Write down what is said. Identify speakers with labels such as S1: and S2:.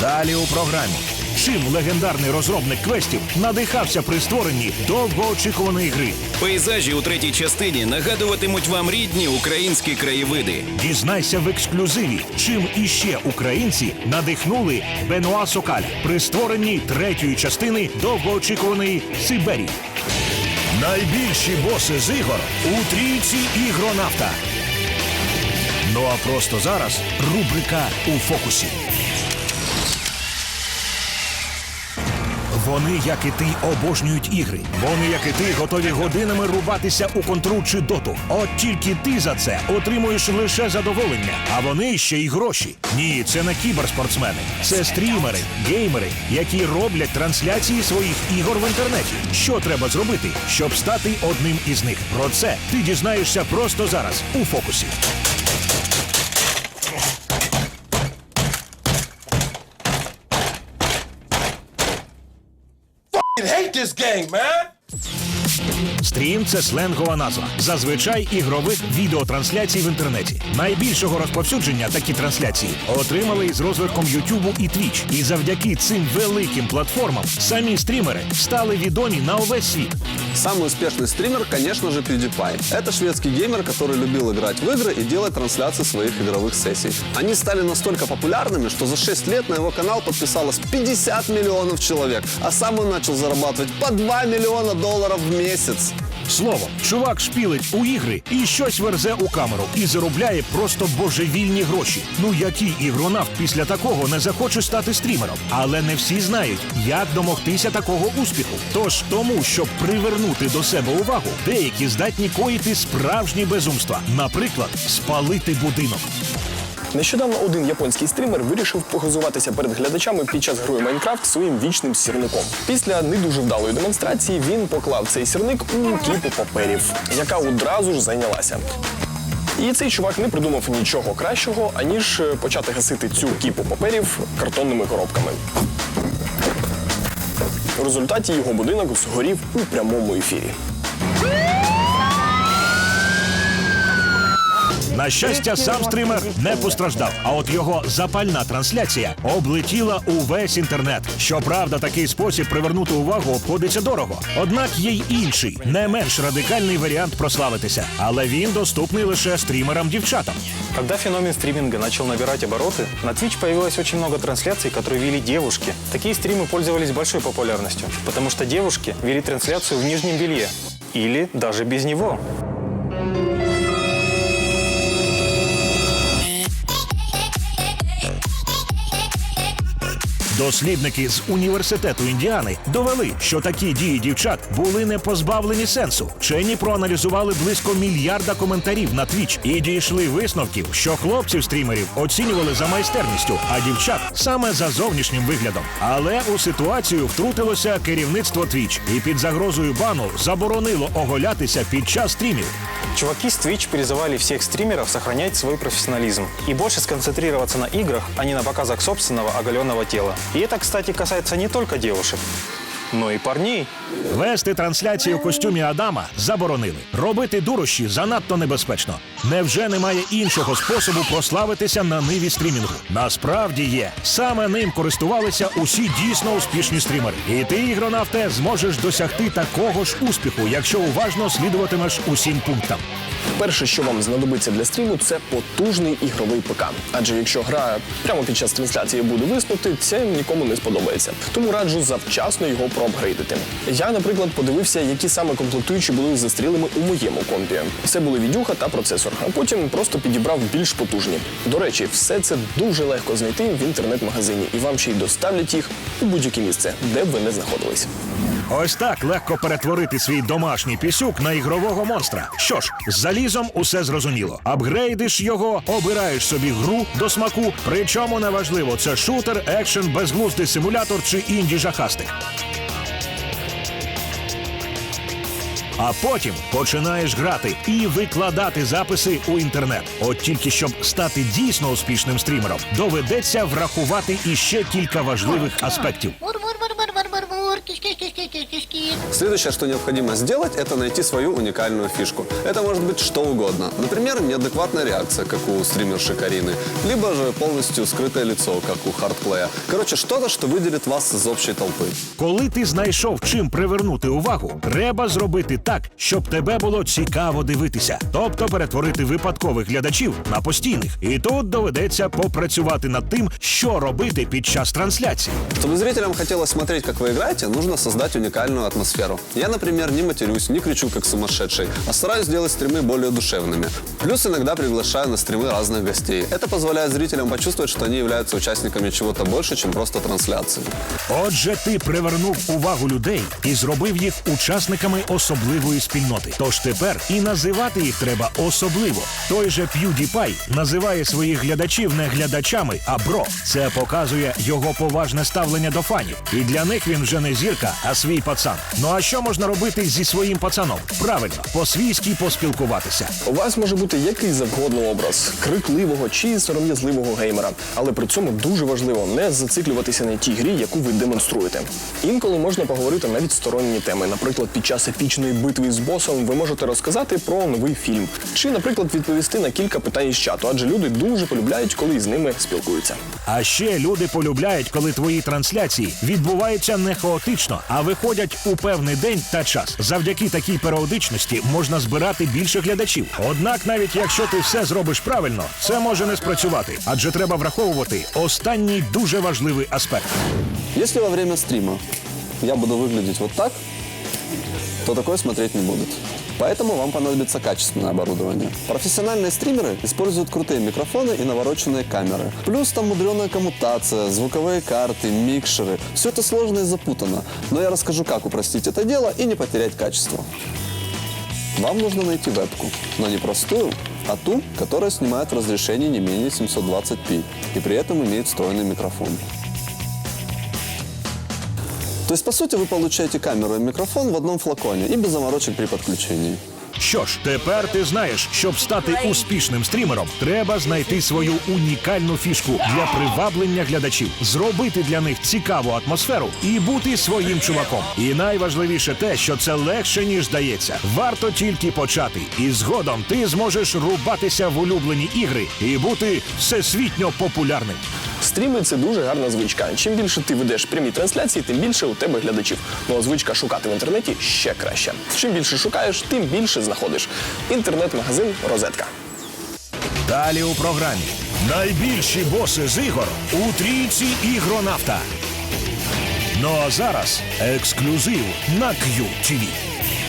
S1: Далі у програмі. Чим легендарний розробник квестів надихався при створенні довгоочікуваної гри.
S2: Пейзажі у третій частині нагадуватимуть вам рідні українські краєвиди.
S1: Дізнайся в ексклюзиві, чим іще українці надихнули Бенуа Сокаль при створенні третьої частини довгоочікуваної Сибері. Найбільші боси з ігор у трійці ігронавта. Ну а просто зараз рубрика у фокусі. Вони, як і ти, обожнюють ігри. Вони, як і ти, готові годинами рубатися у контру чи доту. От тільки ти за це отримуєш лише задоволення, а вони ще й гроші. Ні, це не кіберспортсмени, це стрімери, геймери, які роблять трансляції своїх ігор в інтернеті. Що треба зробити, щоб стати одним із них? Про це ти дізнаєшся просто зараз у фокусі.
S3: Hate this game, man.
S1: Стрім це сленгова назва. Зазвичай ігрових відеотрансляцій в інтернеті. Найбільшого розповсюдження такі трансляції отримали із розвитком Ютубу і Твіч. І завдяки цим великим платформам самі стрімери стали відомі на увесь світ.
S4: Самый успешный стример, конечно же, PewDiePie. Это шведский геймер, который любил играть в игры и делать трансляции своих игровых сессий. Они стали настолько популярными, что за 6 лет на его канал подписалось 50 миллионов человек, а сам он начал зарабатывать по 2 миллиона долларов в месяц.
S1: Словом, чувак шпілить у ігри і щось верзе у камеру і заробляє просто божевільні гроші. Ну який ігронавт після такого не захоче стати стрімером? Але не всі знають, як домогтися такого успіху. Тож тому, щоб привернути до себе увагу, деякі здатні коїти справжні безумства, наприклад, спалити будинок.
S5: Нещодавно один японський стрімер вирішив похизуватися перед глядачами під час гри Майнкрафт своїм вічним сірником. Після не дуже вдалої демонстрації він поклав цей сірник у кіпу паперів, яка одразу ж зайнялася. І цей чувак не придумав нічого кращого, аніж е, почати гасити цю кіпу паперів картонними коробками. В результаті його будинок згорів у прямому ефірі.
S1: На щастя, сам стример не постраждав. А от його запальна трансляція облетіла увесь інтернет. Щоправда, такий спосіб привернути увагу обходиться дорого. Однак є й інший, не менш радикальний варіант прославитися, але він доступний лише стрімерам-дівчатам.
S6: Когда феномен стриминга начал набирать обороты, на Twitch появилось очень много трансляций, которые вели девушки. Такие стримы пользовались большой популярностью, потому что девушки вели трансляцию в нижнем белье. Или даже без него.
S1: Дослідники з університету Індіани довели, що такі дії дівчат були не позбавлені сенсу. Вчені проаналізували близько мільярда коментарів на Twitch і дійшли висновків, що хлопців стрімерів оцінювали за майстерністю, а дівчат саме за зовнішнім виглядом. Але у ситуацію втрутилося керівництво Twitch і під загрозою бану заборонило оголятися під час стрімів.
S6: Чуваки с Twitch призывали всех стримеров сохранять свой профессионализм и больше сконцентрироваться на играх, а не на показах собственного оголенного тела. И это, кстати, касается не только девушек, но и парней.
S1: Вести трансляцію в костюмі Адама заборонили. Робити дурощі занадто небезпечно. Невже немає іншого способу прославитися на ниві стрімінгу? Насправді є. Саме ним користувалися усі дійсно успішні стрімери. І ти, ігронавте, зможеш досягти такого ж успіху, якщо уважно слідуватимеш усім пунктам.
S5: Перше, що вам знадобиться для стріму, це потужний ігровий ПК. Адже якщо гра прямо під час трансляції буде виснути, це нікому не сподобається. Тому раджу завчасно його проапгрейдити. Я, наприклад, подивився, які саме комплектуючі були застрілими у моєму компі. Це були відюха та процесор, а потім просто підібрав більш потужні. До речі, все це дуже легко знайти в інтернет-магазині, і вам ще й доставлять їх у будь-яке місце, де б ви не знаходились.
S1: Ось так легко перетворити свій домашній пісюк на ігрового монстра. Що ж, з залізом усе зрозуміло. Апгрейдиш його, обираєш собі гру до смаку. Причому неважливо, це шутер, екшен, безглуздий симулятор чи інді жахастик. А потім починаєш грати і викладати записи у інтернет. От тільки щоб стати дійсно успішним стрімером, доведеться врахувати іще кілька важливих аспектів.
S7: Мур-мур-мур-мур-мур-мур.
S4: Следующее, что необходимо сделать, это найти свою уникальную фишку. Это может быть что угодно. Например, неадекватная реакция, как у стримерши Карины. Либо же полностью скрытое лицо, как у Хардплея. Короче, что-то, что выделит вас из общей толпы.
S1: Коли ти знайшов чим привернути увагу, треба зробити так, щоб тебе було цікаво дивитися, тобто перетворити випадкових глядачів на постійних. І тут доведеться попрацювати над тим, що робити під час трансляції.
S4: Чтобы зрителям хотелось смотреть, как вы играете, нужно создать уникальную атмосферу. Я, например, не матерюсь, не кричу, как сумасшедший, а стараюсь делать стримы более душевными. Плюс иногда приглашаю на стримы разных гостей. Это позволяет зрителям почувствовать, что они являются участниками чего-то больше, чем просто трансляции.
S1: Отже, ти привернув увагу людей і зробив їх учасниками особливої спільноти. Тож тепер і називати їх треба особливо. Той же PewDiePie називає своїх глядачів не глядачами, а бро. Це показує його поважне ставлення до фанів. І для них він вже не зірка, а свій пацан. Ну а що можна робити зі своїм пацаном? Правильно, по-свійськи поспілкуватися.
S5: У вас може бути який завгодно образ крикливого чи сором'язливого геймера, але при цьому дуже важливо не зациклюватися на тій грі, яку ви демонструєте. Інколи можна поговорити навіть сторонні теми. Наприклад, під час епічної битви з босом ви можете розказати про новий фільм, чи, наприклад, відповісти на кілька питань із чату, адже люди дуже полюбляють, коли з ними спілкуються.
S1: А ще люди полюбляють, коли твої трансляції відбуваються не хаотично, а виходять у певний день та час. Завдяки такій періодичності можна збирати більше глядачів. Однак, навіть якщо ти все зробиш правильно, це може не спрацювати, адже треба враховувати останній дуже важливий аспект.
S4: Якщо во время стріму я буду виглядати вот так, то такое смотреть не будут. Поэтому вам понадобится качественное оборудование. Профессиональные стримеры используют крутые микрофоны и навороченные камеры. Плюс там мудреная коммутация, звуковые карты, микшеры. Все это сложно и запутано. Но я расскажу, как упростить это дело и не потерять качество. Вам нужно найти вебку, но не простую, а ту, которая снимает в разрешении не менее 720p и при этом имеет встроенный микрофон. То есть, по сути, вы получаете камеру и микрофон в одном флаконе и без заморочек при подключении.
S1: Що ж, тепер ти знаєш, щоб стати успішним стрімером, треба знайти свою унікальну фішку для приваблення глядачів, зробити для них цікаву атмосферу і бути своїм чуваком. І найважливіше те, що це легше ніж здається. Варто тільки почати, і згодом ти зможеш рубатися в улюблені ігри і бути всесвітньо популярним.
S5: Стріми це дуже гарна звичка. Чим більше ти ведеш прямі трансляції, тим більше у тебе глядачів. Ну а звичка шукати в інтернеті ще краще. Чим більше шукаєш, тим більше знаходиш. Інтернет-магазин Розетка.
S1: Далі у програмі найбільші боси з ігор у трійці ігронавта. Ну а зараз ексклюзив на QTV.